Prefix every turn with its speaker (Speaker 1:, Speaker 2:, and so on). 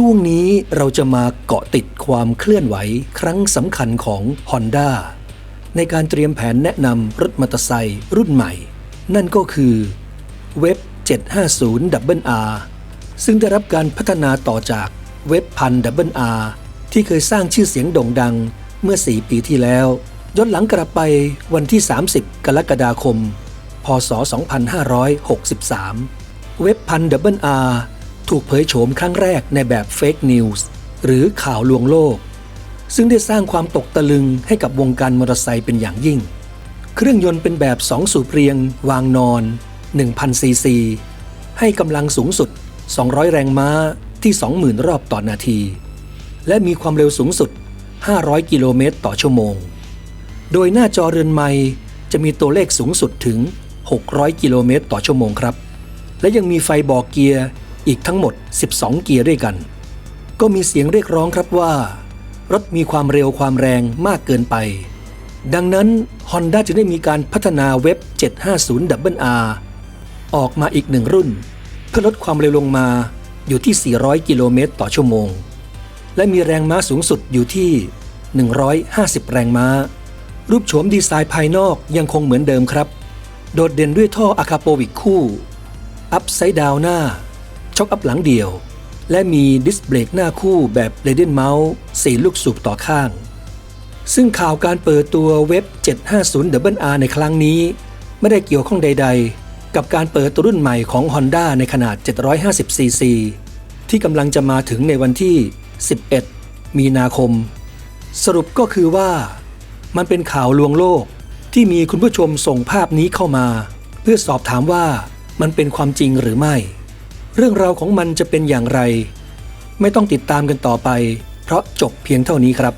Speaker 1: ช่วงนี้เราจะมาเกาะติดความเคลื่อนไหวครั้งสำคัญของ Honda ในการเตรียมแผนแนะนำรถมอเตอร์ไซค์รุ่นใหม่ นั่นก็คือเว็บ 750 R ซึ่งได้รับการพัฒนาต่อจากเว็บพัน R ที่เคยสร้างชื่อเสียงโด่งดังเมื่อ 4 ปีที่แล้ว ย้อนหลังกลับไปวันที่ 30 กรกฎาคม พศ 2563 เว็บพัน R ถูกเผยโฉมครั้งแรกในแบบเฟกนิวส์หรือข่าวลวงโลก ซึ่งได้สร้างความตกตะลึงให้กับวงการมอเตอร์ไซค์เป็นอย่างยิ่ง เครื่องยนต์เป็นแบบ2สูบเรียง วางนอน 1,000 ซีซี ให้กำลังสูงสุด 200 แรงม้าที่ 20,000 รอบต่อนาที และมีความเร็วสูงสุด 500 กิโลเมตรต่อชั่วโมง โดยหน้าจอเรือนไม้จะมีตัวเลขสูงสุดถึง 600 กิโลเมตรต่อชั่วโมงครับ และยังมีไฟบอกเกียร์ อีกทั้งหมด 12 เกียร์ด้วยกัน ก็มีเสียงเรียกร้องครับว่า รถมีความเร็วความแรงมากเกินไป ดังนั้น Honda จึงได้มีการพัฒนาเว็บ 750 R ออกมาอีกหนึ่งรุ่น เพื่อลดความเร็วลงมาอยู่ที่ 400 กิโลเมตรต่อชั่วโมง และมีแรงม้าสูงสุดอยู่ที่ 150 แรงม้า รูปโฉมดีไซน์ภายนอกยังคงเหมือนเดิมครับ โดดเด่นด้วยท่ออะคาโปวิกคู่ อัพไซด์ดาวหน้า ช็อคอัพหลังเดี่ยว และมีดิสเบรกหน้าคู่แบบเรเดนเมาส์4ลูกสูบต่อข้าง ซึ่งข่าวการเปิดตัวเว็บ 750 R ในครั้งนี้ ไม่ได้เกี่ยวข้องใด ๆ กับการเปิดตัวรุ่นใหม่ของ Honda ในขนาด 750cc ที่กำลังจะมาถึงในวันที่ 11 มีนาคม สรุปก็คือว่า มันเป็นข่าวลวงโลกที่มีคุณผู้ชมส่งภาพนี้เข้ามา เพื่อสอบถามว่ามันเป็นความจริงหรือไม่ เรื่องราวของมันจะเป็นอย่างไร ไม่ต้องติดตามกันต่อไป เพราะจบเพียงเท่านี้ครับ